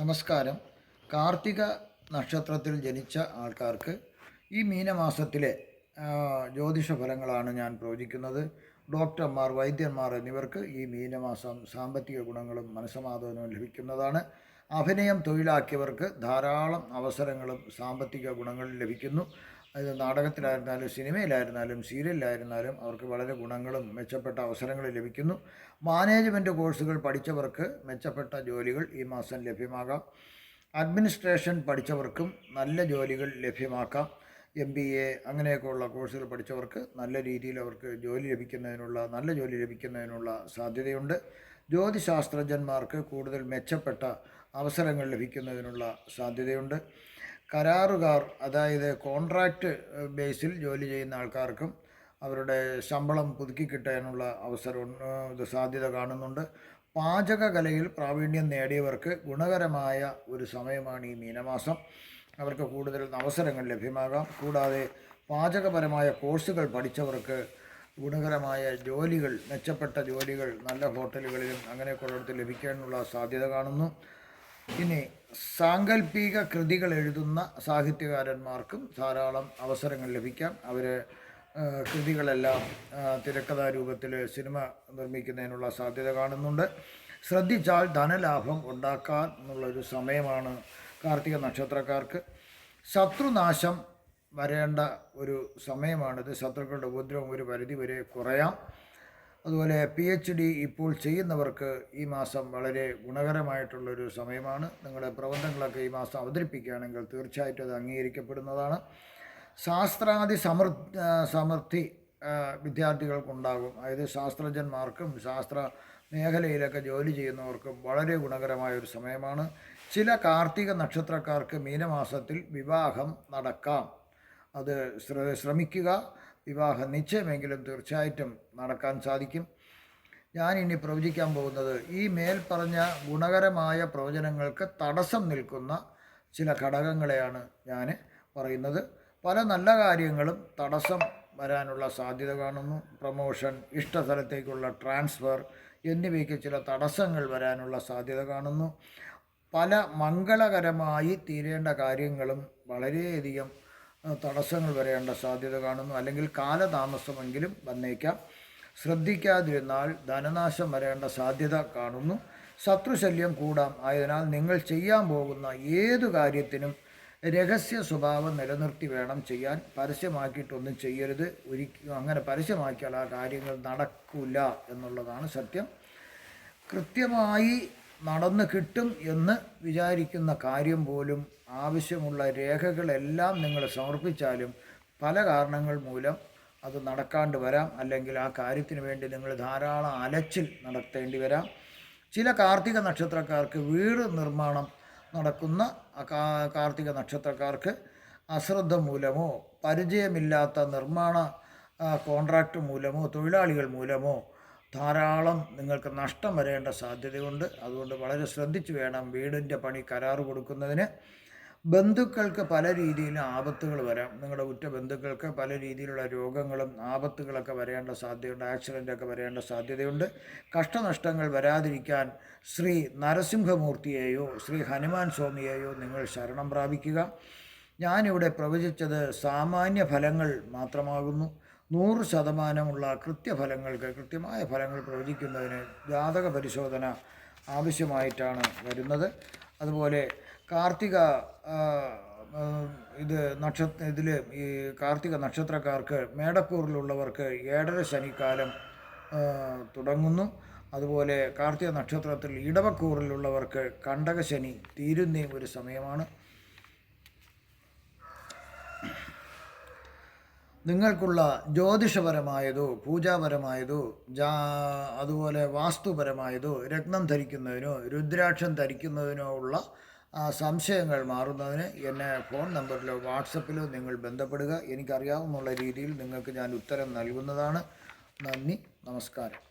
നമസ്കാരം. കാർത്തിക നക്ഷത്രത്തിൽ ജനിച്ച ആൾക്കാർക്ക് ഈ മീനമാസത്തിലെ ജ്യോതിഷ ഫലങ്ങളാണ് ഞാൻ പ്രവചിക്കുന്നത്. ഡോക്ടർമാർ വൈദ്യന്മാർ എന്നിവർക്ക് ഈ മീനമാസം സാമ്പത്തിക ഗുണങ്ങളും മനസ്സമാധാനവും ലഭിക്കുന്നതാണ്. അഭിനയം തൊഴിലാക്കിയവർക്ക് ധാരാളം അവസരങ്ങളും സാമ്പത്തിക ഗുണങ്ങളും ലഭിക്കുന്നു. അത് നാടകത്തിലായിരുന്നാലും സിനിമയിലായിരുന്നാലും സീരിയലിലായിരുന്നാലും അവർക്ക് വളരെ ഗുണങ്ങളും മെച്ചപ്പെട്ട അവസരങ്ങളും ലഭിക്കുന്നു. മാനേജ്മെന്റ് കോഴ്സുകൾ പഠിച്ചവർക്ക് മെച്ചപ്പെട്ട ജോലികൾ ഈ മാസം ലഭ്യമാകാം. അഡ്മിനിസ്ട്രേഷൻ പഠിച്ചവർക്കും നല്ല ജോലികൾ ലഭ്യമാക്കാം. എം ബി എ അങ്ങനെയൊക്കെയുള്ള കോഴ്സുകൾ പഠിച്ചവർക്ക് നല്ല രീതിയിൽ അവർക്ക് ജോലി ലഭിക്കുന്നതിനുള്ള നല്ല ജോലി ലഭിക്കുന്നതിനുള്ള സാധ്യതയുണ്ട്. ജ്യോതിശാസ്ത്രജ്ഞന്മാർക്ക് കൂടുതൽ മെച്ചപ്പെട്ട അവസരങ്ങൾ ലഭിക്കുന്നതിനുള്ള സാധ്യതയുണ്ട്. കരാറുകാർ അതായത് കോൺട്രാക്റ്റ് ബേസിൽ ജോലി ചെയ്യുന്ന ആൾക്കാർക്കും അവരുടെ ശമ്പളം പുതുക്കി കിട്ടാനുള്ള അവസരം സാധ്യത കാണുന്നുണ്ട്. പാചകകലയിൽ പ്രാവീണ്യം നേടിയവർക്ക് ഗുണകരമായ ഒരു സമയമാണ് ഈ മീനമാസം. അവർക്ക് കൂടുതൽ അവസരങ്ങൾ ലഭ്യമാകാം. കൂടാതെ പാചകപരമായ കോഴ്സുകൾ പഠിച്ചവർക്ക് ഗുണകരമായ ജോലികൾ മെച്ചപ്പെട്ട ജോലികൾ നല്ല ഹോട്ടലുകളിലും അങ്ങനെയൊക്കെയുള്ളിടത്ത് ലഭിക്കാനുള്ള സാധ്യത കാണുന്നു. ഇനി സാങ്കല്പിക കൃതികൾ എഴുതുന്ന സാഹിത്യകാരന്മാർക്കും ധാരാളം അവസരങ്ങൾ ലഭിക്കാം. അവർ കൃതികളെല്ലാം തിരക്കഥാ രൂപത്തിൽ സിനിമ നിർമ്മിക്കുന്നതിനുള്ള സാധ്യത കാണുന്നുണ്ട്. ശ്രദ്ധിച്ചാൽ ധനലാഭം ഉണ്ടാക്കാൻ എന്നുള്ളൊരു സമയമാണ് കാർത്തിക നക്ഷത്രക്കാർക്ക്. ശത്രുനാശം വരേണ്ട ഒരു സമയമാണിത്. ശത്രുക്കളുടെ ഉപദ്രവം ഒരു പരിധി വരെ കുറയാം. അതുപോലെ പി എച്ച് ഡി ഇപ്പോൾ ചെയ്യുന്നവർക്ക് ഈ മാസം വളരെ ഗുണകരമായിട്ടുള്ളൊരു സമയമാണ്. നിങ്ങളുടെ പ്രബന്ധങ്ങളൊക്കെ ഈ മാസം അവതരിപ്പിക്കുകയാണെങ്കിൽ തീർച്ചയായിട്ടും അത് അംഗീകരിക്കപ്പെടുന്നതാണ്. ശാസ്ത്രാദി സമൃ സമൃദ്ധി വിദ്യാർത്ഥികൾക്കുണ്ടാകും. അതായത് ശാസ്ത്രജ്ഞന്മാർക്കും ശാസ്ത്ര മേഖലയിലൊക്കെ ജോലി ചെയ്യുന്നവർക്കും വളരെ ഗുണകരമായ ഒരു സമയമാണ്. ചില കാർത്തിക നക്ഷത്രക്കാർക്ക് മീനമാസത്തിൽ വിവാഹം നടക്കാം. അത് ശ്ര- ശ്രമിക്കുക. വിവാഹ നിശ്ചയമെങ്കിലും തീർച്ചയായിട്ടും നടക്കാൻ സാധിക്കും. ഞാൻ ഇനി പ്രവചിക്കാൻ പോകുന്നത് ഈ മേൽപ്പറഞ്ഞ ഗുണകരമായ പ്രവചനങ്ങൾക്ക് തടസ്സം നിൽക്കുന്ന ചില ഘടകങ്ങളെയാണ് ഞാൻ പറയുന്നത്. പല നല്ല കാര്യങ്ങളും തടസ്സം വരാനുള്ള സാധ്യത കാണുന്നു. പ്രൊമോഷൻ ഇഷ്ടസ്ഥലത്തേക്കുള്ള ട്രാൻസ്ഫർ എന്നിവയ്ക്ക് ചില തടസ്സങ്ങൾ വരാനുള്ള സാധ്യത കാണുന്നു. പല മംഗളകരമായി തീരേണ്ട കാര്യങ്ങളും വളരെയധികം തടസ്സങ്ങൾ വരേണ്ട സാധ്യത കാണുന്നു. അല്ലെങ്കിൽ കാലതാമസമെങ്കിലും വന്നേക്കാം. ശ്രദ്ധിക്കാതിരുന്നാൽ ധനനാശം വരേണ്ട സാധ്യത കാണുന്നു. ശത്രുശല്യം കൂടാം. ആയതിനാൽ നിങ്ങൾ ചെയ്യാൻ പോകുന്ന ഏതു കാര്യത്തിനും രഹസ്യ സ്വഭാവം നിലനിർത്തി വേണം ചെയ്യാൻ. പരസ്യമാക്കിയിട്ടൊന്നും ചെയ്യരുത്. ഒരിക്കലും അങ്ങനെ പരസ്യമാക്കിയാൽ ആ കാര്യങ്ങൾ നടക്കില്ല എന്നുള്ളതാണ് സത്യം. കൃത്യമായി നടന്നു കിട്ടും എന്ന് വിചാരിക്കുന്ന കാര്യം പോലും ആവശ്യമുള്ള രേഖകളെല്ലാം നിങ്ങൾ സമർപ്പിച്ചാലും പല കാരണങ്ങൾ മൂലം അത് നടക്കാണ്ട് വരാം. അല്ലെങ്കിൽ ആ കാര്യത്തിന് വേണ്ടി നിങ്ങൾ ധാരാളം അലച്ചിൽ നടത്തേണ്ടി വരാം. ചില കാർത്തിക നക്ഷത്രക്കാർക്ക് വീട് നിർമ്മാണം നടക്കുന്ന കാർത്തിക നക്ഷത്രക്കാർക്ക് അശ്രദ്ധ മൂലമോ പരിചയമില്ലാത്ത നിർമ്മാണ കോൺട്രാക്റ്റ് മൂലമോ തൊഴിലാളികൾ മൂലമോ ധാരാളം നിങ്ങൾക്ക് നഷ്ടം വരേണ്ട സാധ്യതയുണ്ട്. അതുകൊണ്ട് വളരെ ശ്രദ്ധിച്ചു വേണം വീടിന്റെ പണി കരാർ കൊടുക്കുന്നതിന്. ബന്ധുക്കൾക്ക് പല രീതിയിൽ ആപത്തുകൾ വരാം. നിങ്ങളുടെ ഉറ്റ ബന്ധുക്കൾക്ക് പല രീതിയിലുള്ള രോഗങ്ങളും ആപത്തുകളൊക്കെ വരേണ്ട സാധ്യതയുണ്ട്. ആക്സിഡന്റൊക്കെ വരേണ്ട സാധ്യതയുണ്ട്. കഷ്ടനഷ്ടങ്ങൾ വരാതിരിക്കാൻ ശ്രീ നരസിംഹമൂർത്തിയെയോ ശ്രീ ഹനുമാൻ സ്വാമിയെയോ നിങ്ങൾ ശരണം പ്രാപിക്കുക. ഞാനിവിടെ പ്രവചിച്ചത് സാമാന്യ ഫലങ്ങൾ മാത്രമാകുന്നു. നൂറ് ശതമാനമുള്ള കൃത്യഫലങ്ങൾക്ക് കൃത്യമായ ഫലങ്ങൾ പ്രവചിക്കുന്നതിന് ജാതക പരിശോധന ആവശ്യമായിട്ടാണ് വരുന്നത്. അതുപോലെ കാർത്തിക ഇത് നക്ഷത്ര ഇതിൽ ഈ കാർത്തിക നക്ഷത്രക്കാർക്ക് മേടക്കൂറിലുള്ളവർക്ക് ഏഴര ശനിക്കാലം തുടങ്ങുന്നു. അതുപോലെ കാർത്തിക നക്ഷത്രത്തിൽ ഇടവക്കൂറിലുള്ളവർക്ക് കണ്ടകശനി തീരുന്ന ഒരു സമയമാണ്. നിങ്ങൾക്കുള്ള ജ്യോതിഷപരമായതോ പൂജാപരമായതോ ജാ അതുപോലെ വാസ്തുപരമായതോ രത്നം ധരിക്കുന്നതിനോ രുദ്രാക്ഷം ധരിക്കുന്നതിനോ ഉള്ള സംശയങ്ങൾ മാറുന്നതിന് എന്നെ ഫോൺ നമ്പറിലോ വാട്സപ്പിലോ നിങ്ങൾ ബന്ധപ്പെടുക. എനിക്കറിയാവുന്ന രീതിയിൽ നിങ്ങൾക്ക് ഞാൻ ഉത്തരം നൽകുന്നതാണ്. നന്ദി നമസ്കാരം.